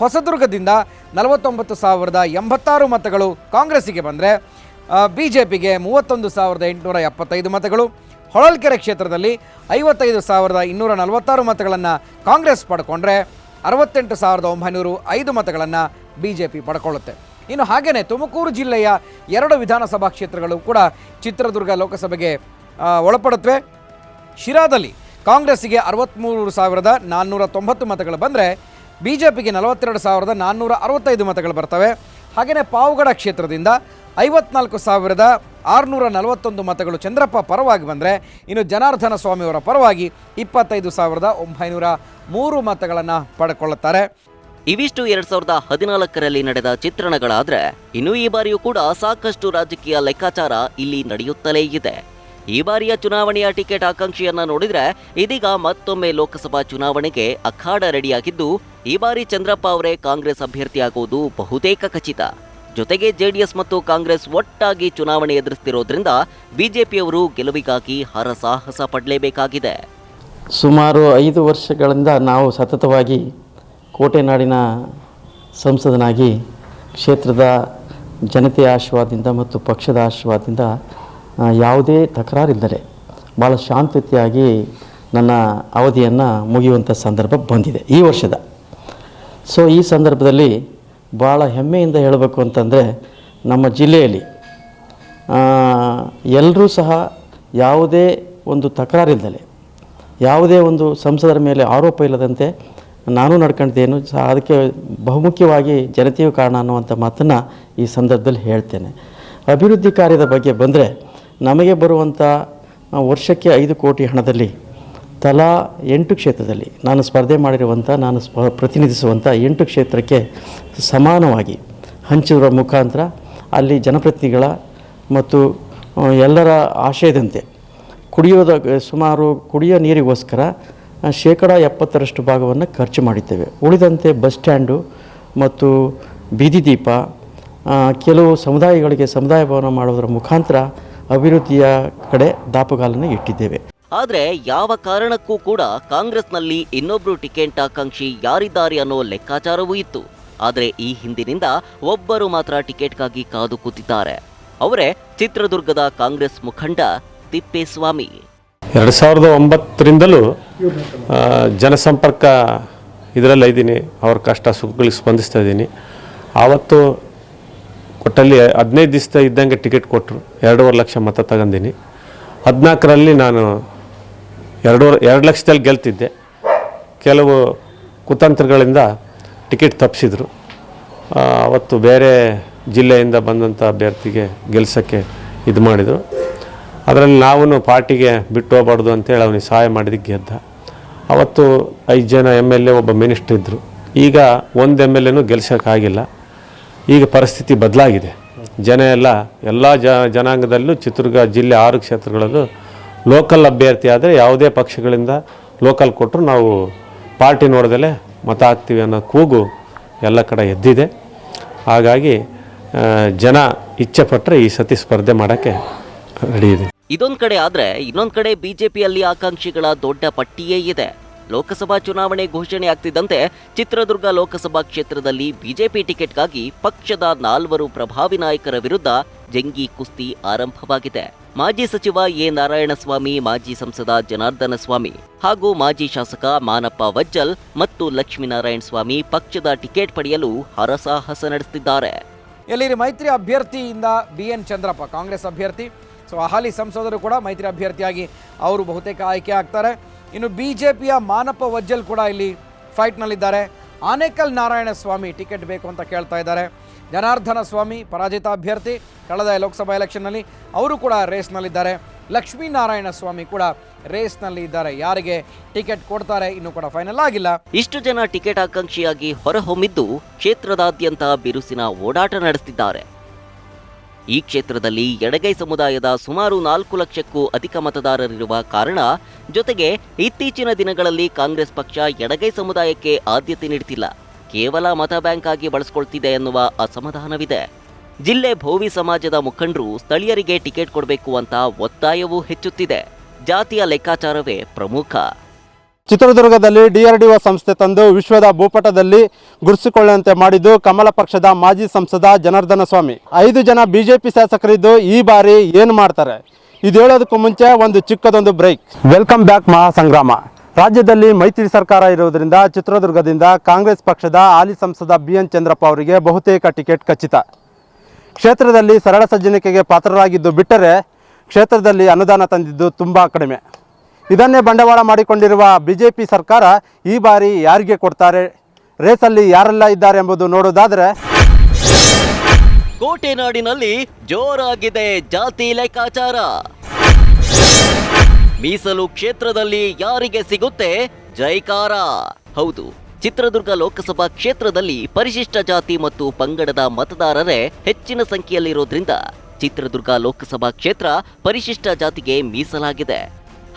ಹೊಸದುರ್ಗದಿಂದ ನಲವತ್ತೊಂಬತ್ತು ಸಾವಿರದ ಎಂಬತ್ತಾರು ಮತಗಳು ಕಾಂಗ್ರೆಸ್ಸಿಗೆ ಬಂದರೆ ಬಿ ಜೆ ಪಿಗೆ ಮೂವತ್ತೊಂದು ಸಾವಿರದ ಎಂಟುನೂರ ಎಪ್ಪತ್ತೈದು ಮತಗಳು. ಹೊಳಲ್ಕೆರೆ ಕ್ಷೇತ್ರದಲ್ಲಿ ಐವತ್ತೈದು ಸಾವಿರದ ಇನ್ನೂರ ನಲವತ್ತಾರು ಮತಗಳನ್ನು ಕಾಂಗ್ರೆಸ್ ಪಡ್ಕೊಂಡ್ರೆ, ಅರವತ್ತೆಂಟು ಸಾವಿರದ ಒಂಬೈನೂರು ಐದು ಮತಗಳನ್ನು ಬಿ ಜೆ ಪಿ ಪಡ್ಕೊಳ್ಳುತ್ತೆ. ಇನ್ನು ಹಾಗೆಯೇ ತುಮಕೂರು ಜಿಲ್ಲೆಯ ಎರಡು ವಿಧಾನಸಭಾ ಕ್ಷೇತ್ರಗಳು ಕೂಡ ಚಿತ್ರದುರ್ಗ ಲೋಕಸಭೆಗೆ ಒಳಪಡುತ್ತವೆ. ಶಿರಾದಲ್ಲಿ ಕಾಂಗ್ರೆಸ್ಸಿಗೆ ಅರವತ್ತ್ಮೂರು ಸಾವಿರದ ನಾನ್ನೂರ ತೊಂಬತ್ತು ಮತಗಳು ಬಂದರೆ ಬಿ ಜೆ ಪಿಗೆ ನಲವತ್ತೆರಡು ಸಾವಿರದ ನಾನ್ನೂರ ಅರವತ್ತೈದು ಮತಗಳು ಬರ್ತವೆ. ಹಾಗೆಯೇ ಪಾವಗಡ ಕ್ಷೇತ್ರದಿಂದ ಐವತ್ನಾಲ್ಕು ಸಾವಿರದ ಆರುನೂರ ನಲವತ್ತೊಂದು ಮತಗಳು ಚಂದ್ರಪ್ಪ ಪರವಾಗಿ ಬಂದರೆ ಇನ್ನು ಜನಾರ್ದನ ಸ್ವಾಮಿಯವರ ಪರವಾಗಿ ಇಪ್ಪತ್ತೈದು ಸಾವಿರದ ಒಂಬೈನೂರ ಮೂರು ಮತಗಳನ್ನು ಪಡ್ಕೊಳ್ಳುತ್ತಾರೆ. ಇವಿಷ್ಟು ಎರಡ್ ಸಾವಿರದ ಹದಿನಾಲ್ಕರಲ್ಲಿ ನಡೆದ ಚಿತ್ರಣಗಳಾದ್ರೆ ಇನ್ನು ಈ ಬಾರಿಯೂ ಕೂಡ ಸಾಕಷ್ಟು ರಾಜಕೀಯ ಲೆಕ್ಕಾಚಾರ ಇಲ್ಲಿ ನಡೆಯುತ್ತಲೇ ಇದೆ. ಈ ಬಾರಿಯ ಚುನಾವಣೆಯ ಟಿಕೆಟ್ ಆಕಾಂಕ್ಷಿಯನ್ನ ನೋಡಿದ್ರೆ ಇದೀಗ ಮತ್ತೊಮ್ಮೆ ಲೋಕಸಭಾ ಚುನಾವಣೆಗೆ ಅಖಾಡ ರೆಡಿಯಾಗಿದ್ದು, ಈ ಬಾರಿ ಚಂದ್ರಪ್ಪ ಅವರೇ ಕಾಂಗ್ರೆಸ್ ಅಭ್ಯರ್ಥಿಯಾಗುವುದು ಬಹುತೇಕ ಖಚಿತ. ಜೊತೆಗೆ ಜೆಡಿಎಸ್ ಮತ್ತು ಕಾಂಗ್ರೆಸ್ ಒಟ್ಟಾಗಿ ಚುನಾವಣೆ ಎದುರಿಸ್ತಿರೋದ್ರಿಂದ ಬಿಜೆಪಿಯವರು ಗೆಲುವಿಗಾಗಿ ಹರಸಾಹಸ ಪಡಲೇಬೇಕಾಗಿದೆ. ಸುಮಾರು ಐದು ವರ್ಷಗಳಿಂದ ನಾವು ಸತತವಾಗಿ ಕೋಟೆನಾಡಿನ ಸಂಸದನಾಗಿ ಕ್ಷೇತ್ರದ ಜನತೆಯ ಆಶೀರ್ವಾದದಿಂದ ಮತ್ತು ಪಕ್ಷದ ಆಶೀರ್ವಾದದಿಂದ ಯಾವುದೇ ತಕರಾರಿಲ್ಲದೆ ಭಾಳ ಶಾಂತತೆಯಾಗಿ ನನ್ನ ಅವಧಿಯನ್ನು ಮುಗಿಯುವಂಥ ಸಂದರ್ಭ ಬಂದಿದೆ ಈ ವರ್ಷದ. ಸೊ ಈ ಸಂದರ್ಭದಲ್ಲಿ ಭಾಳ ಹೆಮ್ಮೆಯಿಂದ ಹೇಳಬೇಕು ಅಂತಂದರೆ ನಮ್ಮ ಜಿಲ್ಲೆಯಲ್ಲಿ ಎಲ್ಲರೂ ಸಹ ಯಾವುದೇ ಒಂದು ತಕರಾರಿಲ್ಲದೆ, ಯಾವುದೇ ಒಂದು ಸಂಸದರ ಮೇಲೆ ಆರೋಪ ಇಲ್ಲದಂತೆ ನಾನು ನಡ್ಕೊಂಡಿದ್ದೇನು ಸಹ ಅದಕ್ಕೆ ಬಹುಮುಖ್ಯವಾಗಿ ಜನತೆಯು ಕಾರಣ ಅನ್ನುವಂಥ ಮಾತನ್ನು ಈ ಸಂದರ್ಭದಲ್ಲಿ ಹೇಳ್ತೇನೆ. ಅಭಿವೃದ್ಧಿ ಕಾರ್ಯದ ಬಗ್ಗೆ ಬಂದರೆ, ನಮಗೆ ಬರುವಂಥ ವರ್ಷಕ್ಕೆ ಐದು ಕೋಟಿ ಹಣದಲ್ಲಿ, ತಲಾ ಎಂಟು ಕ್ಷೇತ್ರದಲ್ಲಿ, ನಾನು ಸ್ಪರ್ಧೆ ಮಾಡಿರುವಂಥ, ನಾನು ಸ್ಪ, ಪ್ರತಿನಿಧಿಸುವಂಥ ಎಂಟು ಕ್ಷೇತ್ರಕ್ಕೆ ಸಮಾನವಾಗಿ ಹಂಚಿರುವ ಮುಖಾಂತರ ಅಲ್ಲಿ ಜನಪ್ರತಿನಿಧಿಗಳ ಮತ್ತು ಎಲ್ಲರ ಆಶಯದಂತೆ ಕುಡಿಯೋದ, ಸುಮಾರು ಕುಡಿಯೋ ನೀರಿಗೋಸ್ಕರ ಶೇಕಡ ಎಪ್ಪತ್ತರಷ್ಟು ಭಾಗವನ್ನು ಖರ್ಚು ಮಾಡಿದ್ದೇವೆ. ಉಳಿದಂತೆ ಬಸ್ ಸ್ಟ್ಯಾಂಡು ಮತ್ತು ಬೀದಿ ದೀಪ ಕೆಲವು ಸಮುದಾಯಗಳಿಗೆ ಸಮುದಾಯ ಭವನ ಮಾಡುವುದರ ಮುಖಾಂತರ ಅಭಿವೃದ್ಧಿಯ ಕಡೆ ದಾಪುಗಾಲನ್ನು ಇಟ್ಟಿದ್ದೇವೆ. ಆದರೆ ಯಾವ ಕಾರಣಕ್ಕೂ ಕೂಡ ಕಾಂಗ್ರೆಸ್ನಲ್ಲಿ ಇನ್ನೊಬ್ಬರು ಟಿಕೆಟ್ ಆಕಾಂಕ್ಷಿ ಯಾರಿದ್ದಾರೆ ಅನ್ನೋ ಲೆಕ್ಕಾಚಾರವೂ ಇತ್ತು. ಆದರೆ ಈ ಹಿಂದಿನಿಂದ ಒಬ್ಬರು ಮಾತ್ರ ಟಿಕೆಟ್ಗಾಗಿ ಕಾದು ಕೂತಿದ್ದಾರೆ. ಅವರೇ ಚಿತ್ರದುರ್ಗದ ಕಾಂಗ್ರೆಸ್ ಮುಖಂಡ ತಿಪ್ಪೇಸ್ವಾಮಿ. ಎರಡು ಸಾವಿರದ ಒಂಬತ್ತರಿಂದಲೂ ಜನಸಂಪರ್ಕ ಇದರಲ್ಲಿ ಇದ್ದೀನಿ. ಅವ್ರ ಕಷ್ಟ ಸುಖಗಳಿಗೆ ಸ್ಪಂದಿಸ್ತಾ ಇದ್ದೀನಿ. ಆವತ್ತು ಕೊಟ್ಟಲ್ಲಿ ಹದಿನೈದು ದಿವಸ ಇದ್ದಂಗೆ ಟಿಕೆಟ್ ಕೊಟ್ಟರು. ಎರಡೂವರೆ ಲಕ್ಷ ಮತ ತಗೊಂಡಿನಿ ಹದಿನಾಲ್ಕರಲ್ಲಿ ನಾನು ಎರಡೂವರೆ, ಎರಡು ಲಕ್ಷದಲ್ಲಿ ಗೆಲ್ತಿದ್ದೆ. ಕೆಲವು ಕುತಂತ್ರಗಳಿಂದ ಟಿಕೆಟ್ ತಪ್ಪಿಸಿದ್ರು. ಅವತ್ತು ಬೇರೆ ಜಿಲ್ಲೆಯಿಂದ ಬಂದಂಥ ಅಭ್ಯರ್ಥಿಗೆ ಗೆಲ್ಸೋಕ್ಕೆ ಇದು ಮಾಡಿದರು. ಅದರಲ್ಲಿ ನಾವು ಪಾರ್ಟಿಗೆ ಬಿಟ್ಟು ಹೋಗ್ಬಾರ್ದು ಅಂತೇಳಿ ಅವನಿಗೆ ಸಹಾಯ ಮಾಡಿದ್ದಕ್ಕೆ ಗೆದ್ದ. ಅವತ್ತು ಐದು ಜನ ಎಂ ಎಲ್ ಎ ಒಬ್ಬ ಮಿನಿಸ್ಟ್ರ್ ಇದ್ದರು ಈಗ ಒಂದು ಎಂ ಎಲ್ ಎನೂ ಗೆಲ್ಸೋಕ್ಕಾಗಿಲ್ಲ. ಈಗ ಪರಿಸ್ಥಿತಿ ಬದಲಾಗಿದೆ. ಜನ ಎಲ್ಲ ಎಲ್ಲ ಜ, ಜನಾಂಗದಲ್ಲೂ ಚಿತ್ರದುರ್ಗ ಜಿಲ್ಲೆ ಆರು ಕ್ಷೇತ್ರಗಳಲ್ಲೂ ಲೋಕಲ್ ಅಭ್ಯರ್ಥಿ ಆದರೆ ಯಾವುದೇ ಪಕ್ಷಗಳಿಂದ ಲೋಕಲ್ ಕೊಟ್ಟರು ನಾವು ಪಾರ್ಟಿ ನೋಡ್ದಲೇ ಮತ ಹಾಕ್ತೀವಿ ಅನ್ನೋ ಕೂಗು ಎಲ್ಲ ಕಡೆ ಎದ್ದಿದೆ. ಹಾಗಾಗಿ ಜನ ಇಚ್ಛೆಪಟ್ಟರೆ ಈ ಸತಿ ಸ್ಪರ್ಧೆ ಮಾಡೋಕ್ಕೆ ರೆಡಿ ಇದೆ. ಇದೊಂದ್ ಕಡೆ ಆದ್ರೆ ಇನ್ನೊಂದ್ ಕಡೆ ಬಿಜೆಪಿಯಲ್ಲಿ ಆಕಾಂಕ್ಷಿಗಳ ದೊಡ್ಡ ಪಟ್ಟಿಯೇ ಇದೆ. ಲೋಕಸಭಾ ಚುನಾವಣೆ ಘೋಷಣೆ ಆಗ್ತಿದ್ದಂತೆ ಚಿತ್ರದುರ್ಗ ಲೋಕಸಭಾ ಕ್ಷೇತ್ರದಲ್ಲಿ ಬಿಜೆಪಿ ಟಿಕೆಟ್ಗಾಗಿ ಪಕ್ಷದ ನಾಲ್ವರು ಪ್ರಭಾವಿ ನಾಯಕರ ವಿರುದ್ಧ ಜಂಗಿ ಕುಸ್ತಿ ಆರಂಭವಾಗಿದೆ. ಮಾಜಿ ಸಚಿವ ಎ ನಾರಾಯಣಸ್ವಾಮಿ ಮಾಜಿ ಸಂಸದ ಜನಾರ್ದನ ಸ್ವಾಮಿ ಹಾಗೂ ಮಾಜಿ ಶಾಸಕ ಮಾನಪ್ಪ ವಜ್ಜಲ್ ಮತ್ತು ಲಕ್ಷ್ಮೀನಾರಾಯಣ ಸ್ವಾಮಿ ಪಕ್ಷದ ಟಿಕೆಟ್ ಪಡೆಯಲು ಹರಸಾಹಸ ನಡೆಸುತ್ತಿದ್ದಾರೆ ಎಲ್ಲಿರಿ ಮೈತ್ರಿ ಅಭ್ಯರ್ಥಿಯಿಂದ ಬಿ ಎನ್ ಚಂದ್ರಪ್ಪ ಕಾಂಗ್ರೆಸ್ ಅಭ್ಯರ್ಥಿ. ಸೊ ಹಾಲಿ ಸಂಸದರು ಕೂಡ ಮೈತ್ರಿ ಅಭ್ಯರ್ಥಿಯಾಗಿ ಅವರು ಬಹುತೇಕ ಆಯ್ಕೆ ಆಗ್ತಾರೆ. ಇನ್ನು ಬಿ ಜೆ ಪಿಯ ಮಾನಪ್ಪ ವಜ್ಜಲ್ ಕೂಡ ಇಲ್ಲಿ ಫೈಟ್ನಲ್ಲಿದ್ದಾರೆ. ಆನೇಕಲ್ ನಾರಾಯಣ ಸ್ವಾಮಿ ಟಿಕೆಟ್ ಬೇಕು ಅಂತ ಕೇಳ್ತಾ ಇದ್ದಾರೆ. ಜನಾರ್ದನ ಸ್ವಾಮಿ ಪರಾಜಿತ ಅಭ್ಯರ್ಥಿ ಕಳೆದ ಲೋಕಸಭಾ ಎಲೆಕ್ಷನ್ನಲ್ಲಿ ಅವರು ಕೂಡ ರೇಸ್ನಲ್ಲಿದ್ದಾರೆ. ಲಕ್ಷ್ಮೀನಾರಾಯಣ ಸ್ವಾಮಿ ಕೂಡ ರೇಸ್ನಲ್ಲಿ ಇದ್ದಾರೆ. ಯಾರಿಗೆ ಟಿಕೆಟ್ ಕೊಡ್ತಾರೆ ಇನ್ನೂ ಕೂಡ ಫೈನಲ್ ಆಗಿಲ್ಲ. ಇಷ್ಟು ಜನ ಟಿಕೆಟ್ ಆಕಾಂಕ್ಷಿಯಾಗಿ ಹೊರಹೊಮ್ಮಿದ್ದು ಕ್ಷೇತ್ರದಾದ್ಯಂತ ಬಿರುಸಿನ ಓಡಾಟ ನಡೆಸುತ್ತಿದ್ದಾರೆ ಈ ಕ್ಷೇತ್ರದಲ್ಲಿ ಎಡಗೈ ಸಮುದಾಯದ ಸುಮಾರು ನಾಲ್ಕು ಲಕ್ಷಕ್ಕೂ ಅಧಿಕ ಮತದಾರರಿರುವ ಕಾರಣ, ಜೊತೆಗೆ ಇತ್ತೀಚಿನ ದಿನಗಳಲ್ಲಿ ಕಾಂಗ್ರೆಸ್ ಪಕ್ಷ ಎಡಗೈ ಸಮುದಾಯಕ್ಕೆ ಆದ್ಯತೆ ನೀಡುತ್ತಿಲ್ಲ ಕೇವಲ ಮತ ಬ್ಯಾಂಕ್ ಆಗಿ ಬಳಸ್ಕೊಳ್ತಿದೆ ಎನ್ನುವ ಅಸಮಾಧಾನವಿದೆ. ಜಿಲ್ಲೆ ಭೋವಿ ಸಮಾಜದ ಮುಖಂಡರು ಸ್ಥಳೀಯರಿಗೆ ಟಿಕೆಟ್ ಕೊಡಬೇಕು ಅಂತ ಒತ್ತಾಯವೂ ಹೆಚ್ಚುತ್ತಿದೆ. ಜಾತಿಯ ಲೆಕ್ಕಾಚಾರವೇ ಪ್ರಮುಖ. ಚಿತ್ರದುರ್ಗದಲ್ಲಿ ಡಿಆರ್ಡಿಒ ಸಂಸ್ಥೆ ತಂದು ವಿಶ್ವದ ಭೂಪಟದಲ್ಲಿ ಗುರುಸಿಕೊಳ್ಳುವಂತೆ ಮಾಡಿದ್ದು ಕಮಲ ಪಕ್ಷದ ಮಾಜಿ ಸಂಸದ ಜನಾರ್ದನ ಸ್ವಾಮಿ. ಐದು ಜನ ಬಿಜೆಪಿ ಶಾಸಕರಿದ್ದು ಈ ಬಾರಿ ಏನು ಮಾಡ್ತಾರೆ? ಇದು ಹೇಳೋದಕ್ಕೂ ಮುಂಚೆ ಒಂದು ಚಿಕ್ಕದೊಂದು ಬ್ರೇಕ್. Welcome back Mahasangrama. ರಾಜ್ಯದಲ್ಲಿ ಮೈತ್ರಿ ಸರ್ಕಾರ ಇರುವುದರಿಂದ ಚಿತ್ರದುರ್ಗದಿಂದ ಕಾಂಗ್ರೆಸ್ ಪಕ್ಷದ ಹಾಲಿ ಸಂಸದ ಬಿ ಎನ್ ಚಂದ್ರಪ್ಪ ಅವರಿಗೆ ಬಹುತೇಕ ಟಿಕೆಟ್ ಖಚಿತ. ಕ್ಷೇತ್ರದಲ್ಲಿ ಸರಳ ಸಜ್ಜನಿಕೆಗೆ ಪಾತ್ರರಾಗಿದ್ದು ಬಿಟ್ಟರೆ ಕ್ಷೇತ್ರದಲ್ಲಿ ಅನುದಾನ ತಂದಿದ್ದು ತುಂಬ ಕಡಿಮೆ. ಇದನ್ನೇ ಬಂಡವಾಳ ಮಾಡಿಕೊಂಡಿರುವ ಬಿಜೆಪಿ ಸರ್ಕಾರ ಈ ಬಾರಿ ಯಾರಿಗೆ ಕೊಡ್ತಾರೆ? ರೇಸಲ್ಲಿ ಯಾರೆಲ್ಲ ಇದ್ದಾರೆ ಎಂಬುದು ನೋಡೋದಾದರೆ ಕೋಟೆನಾಡಿನಲ್ಲಿ ಜೋರಾಗಿದೆ ಜಾತಿ ಲೆಕ್ಕಾಚಾರ. ಮೀಸಲು ಕ್ಷೇತ್ರದಲ್ಲಿ ಯಾರಿಗೆ ಸಿಗುತ್ತೆ ಜೈಕಾರ? ಹೌದು, ಚಿತ್ರದುರ್ಗ ಲೋಕಸಭಾ ಕ್ಷೇತ್ರದಲ್ಲಿ ಪರಿಶಿಷ್ಟ ಜಾತಿ ಮತ್ತು ಪಂಗಡದ ಮತದಾರರೇ ಹೆಚ್ಚಿನ ಸಂಖ್ಯೆಯಲ್ಲಿರೋದ್ರಿಂದ ಚಿತ್ರದುರ್ಗ ಲೋಕಸಭಾ ಕ್ಷೇತ್ರ ಪರಿಶಿಷ್ಟ ಜಾತಿಗೆ ಮೀಸಲಾಗಿದೆ.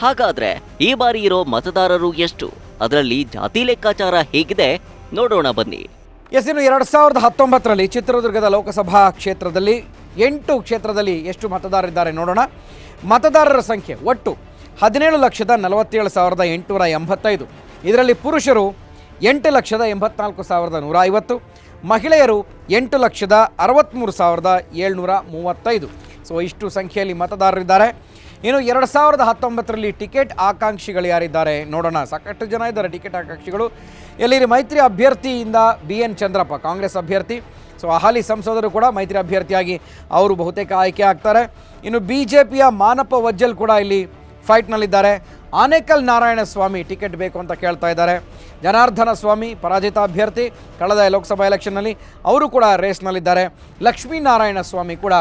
ಹಾಗಾದ್ರೆ ಈ ಬಾರಿ ಇರೋ ಮತದಾರರು ಎಷ್ಟು? ಅದರಲ್ಲಿ ಜಾತಿ ಲೆಕ್ಕಾಚಾರ ಹೇಗಿದೆ? ನೋಡೋಣ ಬನ್ನಿ. ಎಸ್, ಇನ್ನು ಎರಡು ಸಾವಿರದ ಹತ್ತೊಂಬತ್ತರಲ್ಲಿ ಚಿತ್ರದುರ್ಗದ ಲೋಕಸಭಾ ಕ್ಷೇತ್ರದಲ್ಲಿ ಎಂಟು ಕ್ಷೇತ್ರದಲ್ಲಿ ಎಷ್ಟು ಮತದಾರರಿದ್ದಾರೆ ನೋಡೋಣ. ಮತದಾರರ ಸಂಖ್ಯೆ ಒಟ್ಟು ಹದಿನೇಳು ಲಕ್ಷದ ನಲವತ್ತೇಳು ಸಾವಿರದ ಎಂಟುನೂರ ಎಂಬತ್ತೈದು. ಇದರಲ್ಲಿ ಪುರುಷರು ಎಂಟು ಲಕ್ಷದ ಎಂಬತ್ನಾಲ್ಕು ಸಾವಿರದ ನೂರ ಐವತ್ತು. ಮಹಿಳೆಯರು ಎಂಟು ಲಕ್ಷದ ಅರವತ್ತ್ಮೂರು ಸಾವಿರದ ಏಳ್ನೂರ ಮೂವತ್ತೈದು. ಸೊ, ಇಷ್ಟು ಸಂಖ್ಯೆಯಲ್ಲಿ ಮತದಾರರಿದ್ದಾರೆ. ಇನ್ನು ಎರಡು ಸಾವಿರದ ಹತ್ತೊಂಬತ್ತರಲ್ಲಿ ಟಿಕೆಟ್ ಆಕಾಂಕ್ಷಿಗಳು ಯಾರಿದ್ದಾರೆ ನೋಡೋಣ. ಸಾಕಷ್ಟು ಜನ ಇದ್ದಾರೆ ಟಿಕೆಟ್ ಆಕಾಂಕ್ಷಿಗಳು. ಎಲ್ಲಿ ಮೈತ್ರಿ ಅಭ್ಯರ್ಥಿಯಿಂದ ಬಿ ಎನ್ ಚಂದ್ರಪ್ಪ, ಕಾಂಗ್ರೆಸ್ ಅಭ್ಯರ್ಥಿ. ಸೊ ಅಹಾಲಿ ಸಂಸದರು ಕೂಡ ಮೈತ್ರಿ ಅಭ್ಯರ್ಥಿಯಾಗಿ ಅವರು ಬಹುತೇಕ ಆಯ್ಕೆ ಆಗ್ತಾರೆ. ಇನ್ನು ಬಿ ಜೆ ಪಿಯ ಮಾನಪ್ಪ ವಜ್ಜಲ್ ಕೂಡ ಇಲ್ಲಿ ಫೈಟ್ನಲ್ಲಿದ್ದಾರೆ ಆನೇಕಲ್ ನಾರಾಯಣ ಸ್ವಾಮಿ ಟಿಕೆಟ್ ಬೇಕು ಅಂತ ಕೇಳ್ತಾ ಇದ್ದಾರೆ. ಜನಾರ್ದನ ಸ್ವಾಮಿ, ಪರಾಜಿತ ಅಭ್ಯರ್ಥಿ, ಕಳೆದ ಲೋಕಸಭಾ ಎಲೆಕ್ಷನ್ನಲ್ಲಿ ಅವರು ಕೂಡ ರೇಸ್ನಲ್ಲಿದ್ದಾರೆ. ಲಕ್ಷ್ಮೀನಾರಾಯಣ ಸ್ವಾಮಿ ಕೂಡ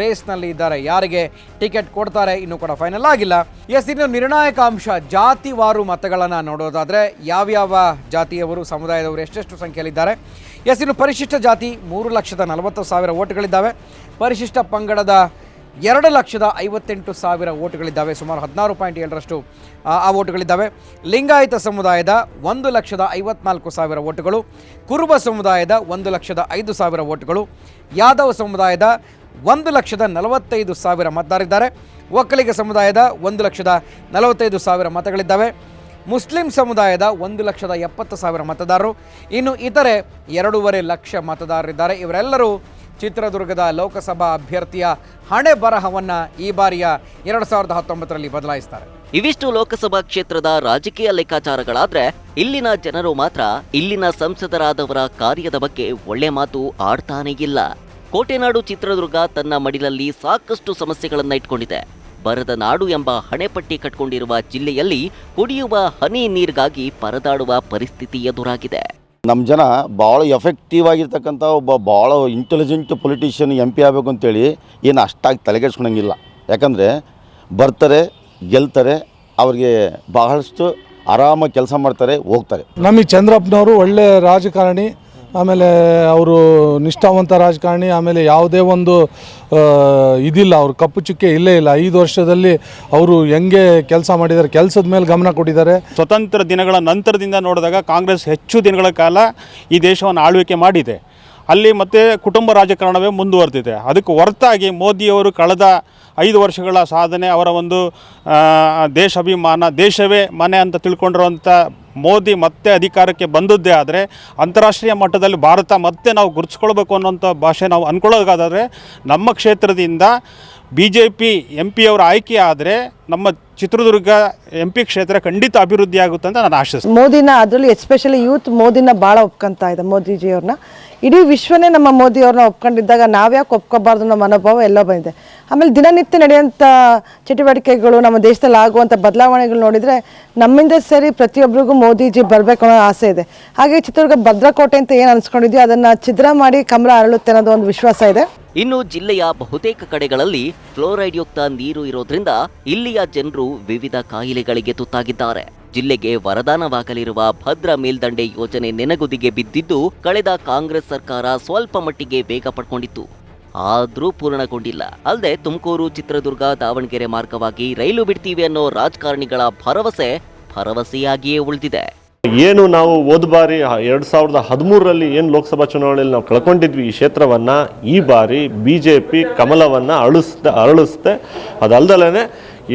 ರೇಸ್ನಲ್ಲಿ ಇದ್ದಾರೆ. ಯಾರಿಗೆ ಟಿಕೆಟ್ ಕೊಡ್ತಾರೆ ಇನ್ನೂ ಕೂಡ ಫೈನಲ್ ಆಗಿಲ್ಲ. ಎಸ್, ಇನ್ನು ನಿರ್ಣಾಯಕ ಅಂಶ, ಜಾತಿವಾರು ಮತಗಳನ್ನು ನೋಡೋದಾದರೆ ಯಾವ್ಯಾವ ಜಾತಿಯವರು, ಸಮುದಾಯದವರು ಎಷ್ಟೆಷ್ಟು ಸಂಖ್ಯೆಯಲ್ಲಿದ್ದಾರೆ? ಎಸ್, ಇನ್ನು ಪರಿಶಿಷ್ಟ ಜಾತಿ ಮೂರು ಲಕ್ಷದ ನಲವತ್ತು ಸಾವಿರ ಓಟ್ಗಳಿದ್ದಾವೆ. ಪರಿಶಿಷ್ಟ ಪಂಗಡದ ಎರಡು ಲಕ್ಷದ ಐವತ್ತೆಂಟು ಸಾವಿರ ಓಟುಗಳಿದ್ದಾವೆ ಸುಮಾರು ಹದಿನಾರು ಪಾಯಿಂಟ್ ಏಳರಷ್ಟು, ಆ ಓಟುಗಳಿದ್ದಾವೆ ಲಿಂಗಾಯತ ಸಮುದಾಯದ ಒಂದು ಲಕ್ಷದ ಐವತ್ನಾಲ್ಕು ಸಾವಿರ ಓಟುಗಳು ಕುರುಬ ಸಮುದಾಯದ ಒಂದು ಲಕ್ಷದ ಐದು ಸಾವಿರ ಓಟುಗಳು ಯಾದವ ಸಮುದಾಯದ ಒಂದು ಲಕ್ಷದ ನಲವತ್ತೈದು ಸಾವಿರ ಮತದಾರರಿದ್ದಾರೆ, ಒಕ್ಕಲಿಗ ಸಮುದಾಯದ ಒಂದು ಲಕ್ಷದ ನಲವತ್ತೈದು ಸಾವಿರ ಮತಗಳಿದ್ದಾವೆ, ಮುಸ್ಲಿಂ ಸಮುದಾಯದ ಒಂದು ಲಕ್ಷದ ಎಪ್ಪತ್ತು ಸಾವಿರ ಮತದಾರರು, ಇನ್ನು ಇತರೆ ಎರಡೂವರೆ ಲಕ್ಷ ಮತದಾರರಿದ್ದಾರೆ. ಇವರೆಲ್ಲರೂ ಚಿತ್ರದುರ್ಗದ ಲೋಕಸಭಾ ಅಭ್ಯರ್ಥಿಯ ಹಣೆ ಬರಹವನ್ನ ಈ ಬಾರಿಯ ಎರಡು ಸಾವಿರದ ಹತ್ತೊಂಬತ್ತರಲ್ಲಿ ಬದಲಾಯಿಸ್ತಾರೆ. ಇವಿಷ್ಟು ಲೋಕಸಭಾ ಕ್ಷೇತ್ರದ ರಾಜಕೀಯ ಲೆಕ್ಕಾಚಾರಗಳಾದ್ರೆ ಇಲ್ಲಿನ ಜನರು ಮಾತ್ರ ಇಲ್ಲಿನ ಸಂಸದರಾದವರ ಕಾರ್ಯದ ಬಗ್ಗೆ ಒಳ್ಳೆ ಮಾತು ಆಡ್ತಾನೇ ಇಲ್ಲ. ಕೋಟೆನಾಡು ಚಿತ್ರದುರ್ಗ ತನ್ನ ಮಡಿಲಲ್ಲಿ ಸಾಕಷ್ಟು ಸಮಸ್ಯೆಗಳನ್ನ ಇಟ್ಕೊಂಡಿದೆ. ಬರದ ನಾಡು ಎಂಬ ಹಣೆಪಟ್ಟಿ ಕಟ್ಕೊಂಡಿರುವ ಜಿಲ್ಲೆಯಲ್ಲಿ ಕುಡಿಯುವ ಹನಿ ನೀರಿಗಾಗಿ ಪರದಾಡುವ ಪರಿಸ್ಥಿತಿ ಎದುರಾಗಿದೆ. ನಮ್ಮ ಜನ ಭಾಳ ಎಫೆಕ್ಟಿವ್ ಆಗಿರ್ತಕ್ಕಂಥ ಒಬ್ಬ ಭಾಳ ಇಂಟೆಲಿಜೆಂಟ್ ಪೊಲಿಟಿಷಿಯನ್ ಎಂ ಪಿ ಆಗಬೇಕು ಅಂತೇಳಿ ಏನು ಅಷ್ಟಾಗಿ ತಲೆಗೆಡ್ಸ್ಕೊಳಂಗಿಲ್ಲ ಯಾಕಂದರೆ ಬರ್ತಾರೆ, ಗೆಲ್ತಾರೆ, ಅವ್ರಿಗೆ ಬಹಳಷ್ಟು ಆರಾಮಾಗಿ ಕೆಲಸ ಮಾಡ್ತಾರೆ, ಹೋಗ್ತಾರೆ. ನಮಗೆ ಚಂದ್ರಪ್ಪನವರು ಒಳ್ಳೆಯ ರಾಜಕಾರಣಿ. ಆಮೇಲೆ ಅವರು ನಿಷ್ಠಾವಂತ ರಾಜಕಾರಣಿ, ಆಮೇಲೆ ಯಾವುದೇ ಒಂದು ಇದಿಲ್ಲ, ಅವರು ಕಪ್ಪು ಚುಕ್ಕೆ ಇಲ್ಲೇ ಇಲ್ಲ. ಐದು ವರ್ಷದಲ್ಲಿ ಅವರು ಹೆಂಗೆ ಕೆಲಸ ಮಾಡಿದ್ದಾರೆ, ಕೆಲಸದ ಮೇಲೆ ಗಮನ ಕೊಟ್ಟಿದ್ದಾರೆ. ಸ್ವತಂತ್ರ ದಿನಗಳ ನಂತರದಿಂದ ನೋಡಿದಾಗ ಕಾಂಗ್ರೆಸ್ ಹೆಚ್ಚು ದಿನಗಳ ಕಾಲ ಈ ದೇಶವನ್ನು ಆಳ್ವಿಕೆ ಮಾಡಿದೆ. ಅಲ್ಲಿ ಮತ್ತೆ ಕುಟುಂಬ ರಾಜಕಾರಣವೇ ಮುಂದುವರೆದಿದೆ. ಅದಕ್ಕೆ ಹೊರತಾಗಿ ಮೋದಿಯವರು ಕಳೆದ ಐದು ವರ್ಷಗಳ ಸಾಧನೆ, ಅವರ ಒಂದು ದೇಶಾಭಿಮಾನ, ದೇಶವೇ ಮನೆ ಅಂತ ತಿಳ್ಕೊಂಡಿರುವಂಥ ಮೋದಿ ಮತ್ತೆ ಅಧಿಕಾರಕ್ಕೆ ಬಂದದ್ದೇ ಆದರೆ ಅಂತಾರಾಷ್ಟ್ರೀಯ ಮಟ್ಟದಲ್ಲಿ ಭಾರತ ಮತ್ತೆ ನಾವು ಗುರುತಿಸ್ಕೊಳ್ಬೇಕು ಅನ್ನೋಂಥ ಭಾಷೆ ನಾವು ಅಂದ್ಕೊಳ್ಳೋದಾದರೆ ನಮ್ಮ ಕ್ಷೇತ್ರದಿಂದ ಬಿ ಜೆ ಪಿ ಎಂ ಪಿಯವರ ಆಯ್ಕೆ ಆದರೆ ನಮ್ಮ ಚಿತ್ರದುರ್ಗ ಎಂ ಪಿ ಕ್ಷೇತ್ರ ಖಂಡಿತ ಅಭಿವೃದ್ಧಿ ಆಗುತ್ತೆ ಅಂತ ನಾನು ಆಶಿಸ್ತೀನಿ. ಮೋದಿನ ಅದರಲ್ಲಿ ಎಸ್ಪೆಷಲಿ ಯೂತ್ ಮೋದಿನ ಭಾಳ ಒಪ್ಕೊಂತ ಇದೆ ಮೋದಿಜಿಯವ್ರನ್ನ ಇಡೀ ವಿಶ್ವನೇ ನಮ್ಮ ಮೋದಿಯವ್ರನ್ನ ಒಪ್ಕೊಂಡಿದ್ದಾಗ ನಾವ್ಯಾಕೆ ಒಪ್ಕೋಬಾರ್ದು ನಮ್ಮ ಮನೋಭಾವ ಎಲ್ಲ ಬಂದಿದೆ. ಆಮೇಲೆ ದಿನನಿತ್ಯ ನಡೆಯುವಂಥ ಚಟುವಟಿಕೆಗಳು ನಮ್ಮ ದೇಶದಲ್ಲಿ ಆಗುವಂಥ ಬದಲಾವಣೆಗಳು ನೋಡಿದರೆ ನಮ್ಮಿಂದ ಸೇರಿ ಪ್ರತಿಯೊಬ್ಬರಿಗೂ ಮೋದಿಜಿ ಬರಬೇಕು ಅನ್ನೋ ಆಸೆ ಇದೆ. ಹಾಗೆ ಚಿತ್ರದುರ್ಗ ಭದ್ರಕೋಟೆ ಅಂತ ಏನು ಅನ್ಸ್ಕೊಂಡಿದ್ಯೋ ಅದನ್ನು ಛಿದ್ರ ಮಾಡಿ ಕಮಲ ಅರಳುತ್ತೆ ಅನ್ನೋದು ಒಂದು ವಿಶ್ವಾಸ ಇದೆ. ಇನ್ನು ಜಿಲ್ಲೆಯ ಬಹುತೇಕ ಕಡೆಗಳಲ್ಲಿ ಫ್ಲೋರೈಡ್ ಯುಕ್ತ ನೀರು ಇರೋದ್ರಿಂದ ಇಲ್ಲಿಯ ಜನರು ವಿವಿಧ ಕಾಯಿಲೆಗಳಿಗೆ ತುತ್ತಾಗಿದ್ದಾರೆ. ಜಿಲ್ಲೆಗೆ ವರದಾನವಾಗಲಿರುವ ಭದ್ರ ಮೇಲ್ದಂಡೆ ಯೋಜನೆ ನೆನಗುದಿಗೆ ಬಿದ್ದಿದ್ದು ಕಳೆದ ಕಾಂಗ್ರೆಸ್ ಸರ್ಕಾರ ಸ್ವಲ್ಪ ಮಟ್ಟಿಗೆ ವೇಗ ಪಡ್ಕೊಂಡಿತ್ತು. ಆದ್ರೂ ಪೂರ್ಣಗೊಂಡಿಲ್ಲ. ಅಲ್ಲದೆ ತುಮಕೂರು, ಚಿತ್ರದುರ್ಗ, ದಾವಣಗೆರೆ ಮಾರ್ಗವಾಗಿ ರೈಲು ಬಿಡ್ತೀವಿ ಅನ್ನೋ ರಾಜಕಾರಣಿಗಳ ಭರವಸೆ ಭರವಸೆಯಾಗಿಯೇ ಉಳಿದಿದೆ. ಏನು ನಾವು ಹೋದ ಬಾರಿ ಎರಡು ಸಾವಿರದ ಹದಿಮೂರರಲ್ಲಿ ಏನು ಲೋಕಸಭಾ ಚುನಾವಣೆಯಲ್ಲಿ ನಾವು ಕಳ್ಕೊಂಡಿದ್ವಿ ಈ ಕ್ಷೇತ್ರವನ್ನು, ಈ ಬಾರಿ ಬಿ ಜೆ ಪಿ ಕಮಲವನ್ನು ಅರಳಿಸ್ತಾ ಅರಳಿಸ್ತೆ. ಅದಲ್ದಲೇ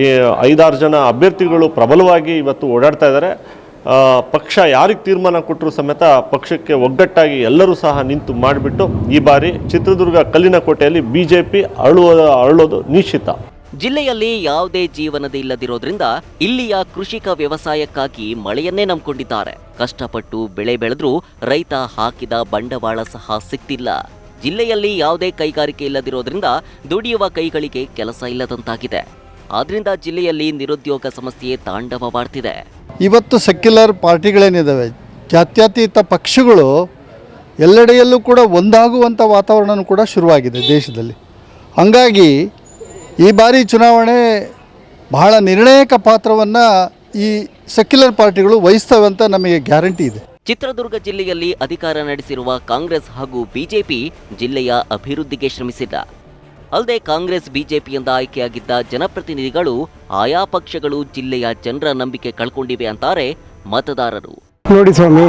ಈ ಐದಾರು ಜನ ಅಭ್ಯರ್ಥಿಗಳು ಪ್ರಬಲವಾಗಿ ಇವತ್ತು ಓಡಾಡ್ತಾ ಇದ್ದಾರೆ ಪಕ್ಷ ಯಾರಿಗೆ ತೀರ್ಮಾನ ಕೊಟ್ಟರು ಸಮೇತ ಪಕ್ಷಕ್ಕೆ ಒಗ್ಗಟ್ಟಾಗಿ ಎಲ್ಲರೂ ಸಹ ನಿಂತು ಮಾಡಿಬಿಟ್ಟು ಈ ಬಾರಿ ಚಿತ್ರದುರ್ಗ ಕಲ್ಲಿನ ಕೋಟೆಯಲ್ಲಿ ಬಿ ಜೆ ಪಿ ಅರಳುವ ಅರಳೋದು ನಿಶ್ಚಿತ. ಜಿಲ್ಲೆಯಲ್ಲಿ ಯಾವುದೇ ಜೀವನದ ಇಲ್ಲದಿರೋದ್ರಿಂದ ಇಲ್ಲಿಯ ಕೃಷಿಕ ವ್ಯವಸಾಯಕ್ಕಾಗಿ ಮಳೆಯನ್ನೇ ನಂಬಿಕೊಂಡಿದ್ದಾರೆ. ಕಷ್ಟಪಟ್ಟು ಬೆಳೆ ಬೆಳೆದ್ರೂ ರೈತ ಹಾಕಿದ ಬಂಡವಾಳ ಸಹ ಸಿಕ್ತಿಲ್ಲ. ಜಿಲ್ಲೆಯಲ್ಲಿ ಯಾವುದೇ ಕೈಗಾರಿಕೆ ಇಲ್ಲದಿರೋದ್ರಿಂದ ದುಡಿಯುವ ಕೈಗಳಿಗೆ ಕೆಲಸ ಇಲ್ಲದಂತಾಗಿದೆ. ಆದ್ರಿಂದ ಜಿಲ್ಲೆಯಲ್ಲಿ ನಿರುದ್ಯೋಗ ಸಮಸ್ಯೆ ತಾಂಡವವಾಡ್ತಿದೆ. ಇವತ್ತು ಸೆಕ್ಯುಲರ್ ಪಾರ್ಟಿಗಳೇನಿದ್ದಾವೆ ಜಾತ್ಯತೀತ ಪಕ್ಷಗಳು ಎಲ್ಲೆಡೆಯಲ್ಲೂ ಕೂಡ ಒಂದಾಗುವಂಥ ವಾತಾವರಣ ಕೂಡ ಶುರುವಾಗಿದೆ ದೇಶದಲ್ಲಿ. ಹಾಗಾಗಿ ಈ ಬಾರಿ ಚುನಾವಣೆ ಬಹಳ ನಿರ್ಣಾಯಕ ಪಾತ್ರವನ್ನು ಈ ಸೆಕ್ಯುಲರ್ ಪಾರ್ಟಿಗಳು ವಹಿಸ್ತವೆ ಅಂತ ನಮಗೆ ಗ್ಯಾರಂಟಿ ಇದೆ. ಚಿತ್ರದುರ್ಗ ಜಿಲ್ಲೆಯಲ್ಲಿ ಅಧಿಕಾರ ನಡೆಸಿರುವ ಕಾಂಗ್ರೆಸ್ ಹಾಗೂ ಬಿಜೆಪಿ ಜಿಲ್ಲೆಯ ಅಭಿವೃದ್ಧಿಗೆ ಶ್ರಮಿಸಿಲ್ಲ. ಅಲ್ಲದೆ ಕಾಂಗ್ರೆಸ್ ಬಿಜೆಪಿಯಿಂದ ಆಯ್ಕೆಯಾಗಿದ್ದ ಜನಪ್ರತಿನಿಧಿಗಳು ಆಯಾ ಪಕ್ಷಗಳು ಜಿಲ್ಲೆಯ ಜನರ ನಂಬಿಕೆ ಕಳ್ಕೊಂಡಿವೆ ಅಂತಾರೆ ಮತದಾರರು. ನೋಡಿ ಸ್ವಾಮಿ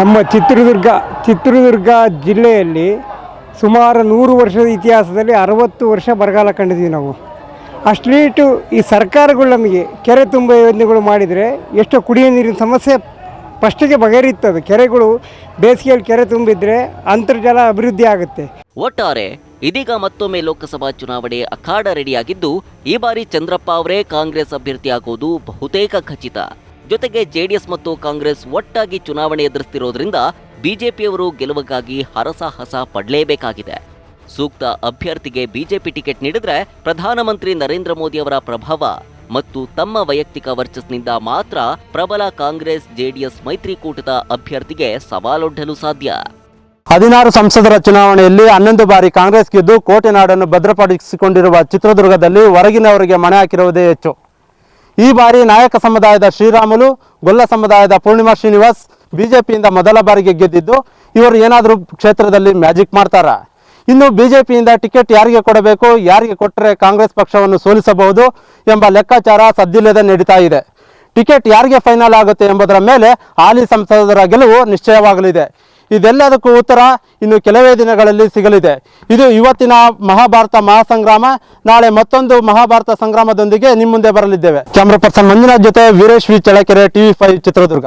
ನಮ್ಮ ಚಿತ್ರದುರ್ಗ ಚಿತ್ರದುರ್ಗ ಜಿಲ್ಲೆಯಲ್ಲಿ ಸುಮಾರು ನೂರು ವರ್ಷದ ಇತಿಹಾಸದಲ್ಲಿ ಅರವತ್ತು ವರ್ಷ ಬರಗಾಲ ಕಂಡಿದ್ದೀವಿ ನಾವು. ಅಷ್ಟು ಈ ಸರ್ಕಾರಗಳು ನಮಗೆ ಕೆರೆ ತುಂಬ ಯೋಜನೆಗಳು ಮಾಡಿದರೆ ಎಷ್ಟೋ ಕುಡಿಯೋ ನೀರಿನ ಸಮಸ್ಯೆ ಫಸ್ಟಿಗೆ ಬಗೆಹರಿಯುತ್ತದೆ ಕೆರೆಗಳು ಬೇಸಿಗೆಯಲ್ಲಿ ಕೆರೆ ತುಂಬಿದರೆ ಅಂತರ್ಜಲ ಅಭಿವೃದ್ಧಿ ಆಗುತ್ತೆ. ಒಟ್ಟಾರೆ ಇದೀಗ ಮತ್ತೊಮ್ಮೆ ಲೋಕಸಭಾ ಚುನಾವಣೆ ಅಖಾಡ ರೆಡಿಯಾಗಿದ್ದು, ಈ ಬಾರಿ ಚಂದ್ರಪ್ಪ ಅವರೇ ಕಾಂಗ್ರೆಸ್ ಅಭ್ಯರ್ಥಿಯಾಗುವುದು ಬಹುತೇಕ ಖಚಿತ. ಜೊತೆಗೆ ಜೆಡಿಎಸ್ ಮತ್ತು ಕಾಂಗ್ರೆಸ್ ಒಟ್ಟಾಗಿ ಚುನಾವಣೆ ಎದುರಿಸ್ತಿರೋದ್ರಿಂದ ಬಿಜೆಪಿಯವರು ಗೆಲುವಿಗಾಗಿ ಹರಸಾಹಸ ಪಡಲೇಬೇಕಾಗಿದೆ. ಸೂಕ್ತ ಅಭ್ಯರ್ಥಿಗೆ ಬಿಜೆಪಿ ಟಿಕೆಟ್ ನೀಡಿದ್ರೆ ಪ್ರಧಾನಮಂತ್ರಿ ನರೇಂದ್ರ ಮೋದಿ ಅವರ ಪ್ರಭಾವ ಮತ್ತು ತಮ್ಮ ವೈಯಕ್ತಿಕ ವರ್ಚಸ್ನಿಂದ ಮಾತ್ರ ಪ್ರಬಲ ಕಾಂಗ್ರೆಸ್ ಜೆಡಿಎಸ್ ಮೈತ್ರಿಕೂಟದ ಅಭ್ಯರ್ಥಿಗೆ ಸವಾಲೊಡ್ಡಲು ಸಾಧ್ಯ. ಹದಿನಾರು ಸಂಸದರ ಚುನಾವಣೆಯಲ್ಲಿ ಹನ್ನೊಂದು ಬಾರಿ ಕಾಂಗ್ರೆಸ್ ಗೆದ್ದು ಕೋಟೆ ನಾಡನ್ನು ಭದ್ರಪಡಿಸಿಕೊಂಡಿರುವ ಚಿತ್ರದುರ್ಗದಲ್ಲಿ ಹೊರಗಿನವರಿಗೆ ಮಣೆ ಹಾಕಿರುವುದೇ ಹೆಚ್ಚು. ಈ ಬಾರಿ ನಾಯಕ ಸಮುದಾಯದ ಶ್ರೀರಾಮುಲು, ಗೊಲ್ಲ ಸಮುದಾಯದ ಪೂರ್ಣಿಮಾ ಶ್ರೀನಿವಾಸ್ ಬಿಜೆಪಿಯಿಂದ ಮೊದಲ ಬಾರಿಗೆ ಗೆದ್ದಿದ್ದು, ಇವರು ಏನಾದರೂ ಕ್ಷೇತ್ರದಲ್ಲಿ ಮ್ಯಾಜಿಕ್ ಮಾಡ್ತಾರ? ಇನ್ನು ಬಿಜೆಪಿಯಿಂದ ಟಿಕೆಟ್ ಯಾರಿಗೆ ಕೊಡಬೇಕು, ಯಾರಿಗೆ ಕೊಟ್ಟರೆ ಕಾಂಗ್ರೆಸ್ ಪಕ್ಷವನ್ನು ಸೋಲಿಸಬಹುದು ಎಂಬ ಲೆಕ್ಕಾಚಾರ ಸದ್ದಿಲ್ಲದೆ ನಡೀತಾ ಇದೆ. ಟಿಕೆಟ್ ಯಾರಿಗೆ ಫೈನಲ್ ಆಗುತ್ತೆ ಎಂಬುದರ ಮೇಲೆ ಹಾಲಿ ಸಂಸದರ ಗೆಲುವು ನಿಶ್ಚಯವಾಗಲಿದೆ. ಇದೆಲ್ಲದಕ್ಕೂ ಉತ್ತರ ಇನ್ನು ಕೆಲವೇ ದಿನಗಳಲ್ಲಿ ಸಿಗಲಿದೆ. ಇದು ಇವತ್ತಿನ ಮಹಾಭಾರತ ಮಹಾಸಂಗ್ರಾಮ. ನಾಳೆ ಮತ್ತೊಂದು ಮಹಾಭಾರತ ಸಂಗ್ರಾಮದೊಂದಿಗೆ ನಿಮ್ಮ ಮುಂದೆ ಬರಲಿದ್ದೇವೆ. ಕ್ಯಾಮ್ರಾ ಪರ್ಸನ್ ಮಂಜುನಾಥ್ ಜೊತೆ ವೀರೇಶ್ವಿ ಚಳಕೆರೆ ಟಿವಿ ಫೈವ್ ಚಿತ್ರದುರ್ಗ.